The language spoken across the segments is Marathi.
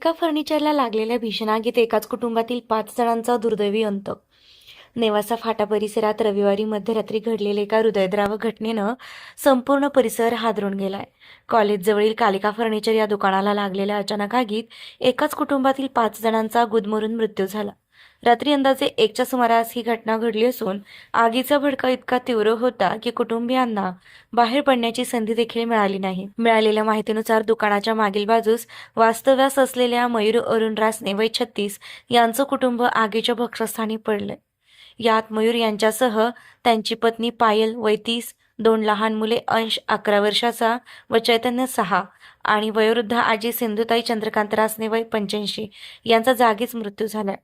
एका फर्निचरला लागलेल्या भीषण आगीत एकाच कुटुंबातील पाच जणांचा दुर्दैवी अंत. नेवासा फाटा परिसरात रविवारी मध्यरात्री घडलेल्या एका हृदयद्रावक घटनेनं संपूर्ण परिसर हादरून गेलाय. कॉलेजजवळील कालिका फर्निचर या दुकानाला लागलेल्या अचानक आगीत एकाच कुटुंबातील पाच जणांचा गुदमरून मृत्यू झाला. रात्री अंदाजे एकच्या सुमारास ही घटना घडली असून आगीचा भडका इतका तीव्र होता की कुटुंबियांना बाहेर पडण्याची संधी देखील मिळाली नाही. मिळालेल्या माहितीनुसार दुकानाच्या मागील बाजूस वास्तव्यास असलेल्या मयूर अरुण रासने वय छत्तीस यांचं कुटुंब आगीच्या भक्षस्थानी पडलंय. यात मयूर यांच्यासह त्यांची पत्नी पायल वय तीस दोन लहान मुले अंश अकरा वर्षाचा व चैतन्य सहा आणि वयोवृद्ध आजी सिंधुताई चंद्रकांत रासने वय पंच्याऐंशी यांचा जागीच मृत्यू झालाय.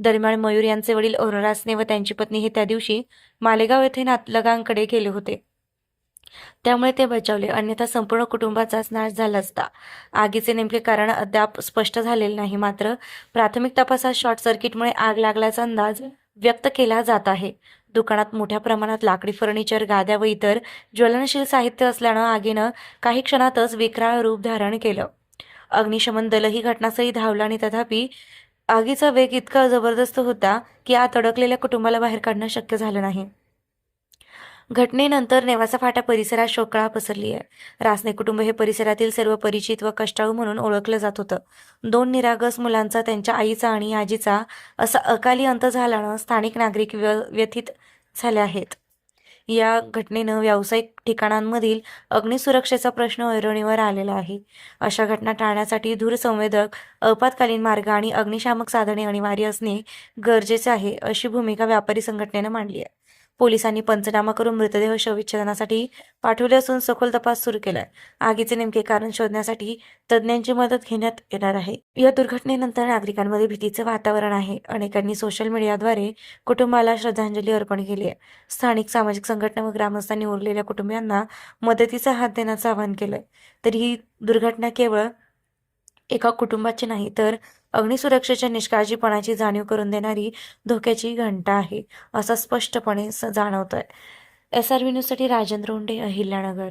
दरम्यान मयूर यांचे वडील अरुणासने व त्यांची पत्नी हे त्या दिवशी मालेगाव येथे नातलगांकडे गेले होते. त्यामुळे ते बचावले. अन्यथा संपूर्ण कुटुंबाचाच नाश झाला असता. आगीचे नेमके कारण अद्याप स्पष्ट झालेले नाही. मात्र प्राथमिक तपासात शॉर्ट सर्किटमुळे आग लागल्याचा अंदाज व्यक्त केला जात आहे. दुकानात मोठ्या प्रमाणात लाकडी फर्निचर गाद्या व इतर ज्वलनशील साहित्य असल्यानं आगीनं काही क्षणातच विक्राळ रूप धारण केलं. अग्निशमन दलही घटनास्थळी धावलं आणि तथापि आगीचा वेग इतका जबरदस्त होता की आत अडकलेल्या कुटुंबाला बाहेर काढणं शक्य झालं नाही. घटनेनंतर नेवासा फाटा परिसरात शोकळा पसरली आहे रासने कुटुंब हे परिसरातील सर्व परिचित व कष्टाळू म्हणून ओळखलं जात होतं. दोन निरागस मुलांचा त्यांच्या आईचा आणि आजीचा असा अकाली अंत झाल्यानं स्थानिक नागरिक व्य व्यथित झाले आहेत. या घटनेनं व्यावसायिक ठिकाणांमधील अग्निसुरक्षेचा प्रश्न ऐरणीवर आलेला आहे. अशा घटना टाळण्यासाठी दूरसंवेदक आपत्कालीन मार्ग आणि अग्निशामक साधने अनिवार्य असणे गरजेचे आहे अशी भूमिका व्यापारी संघटनेनं मांडली आहे. पोलिसांनी पंचनामा करून मृतदेह शवविच्छेदनासाठी पाठवले असून सखोल तपास सुरू केलाय. आगीचे नेमके कारण शोधण्यासाठी तज्ज्ञांची मदत घेण्यात येणार आहे. या दुर्घटनेनंतर नागरिकांमध्ये भीतीचं वातावरण आहे. अनेकांनी सोशल मीडियाद्वारे कुटुंबाला श्रद्धांजली अर्पण केली आहे. स्थानिक सामाजिक संघटना व ग्रामस्थांनी उरलेल्या कुटुंबियांना मदतीचा हात देण्याचं आवाहन केलंय. तर ही दुर्घटना केवळ एका कुटुंबाची नाही तर अग्निसुरक्षेच्या निष्काळजीपणाची जाणीव करून देणारी धोक्याची घंटा आहे असं स्पष्टपणे जाणवत आहे एस आर व्ही न्यूजसाठी राजेंद्र उंडे अहिल्यानगर.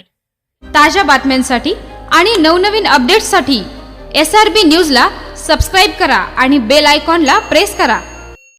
ताज्या बातम्यांसाठी आणि नवनवीन अपडेट्ससाठी एस आर बी न्यूजला सबस्क्राईब करा आणि बेल आयकॉनला प्रेस करा.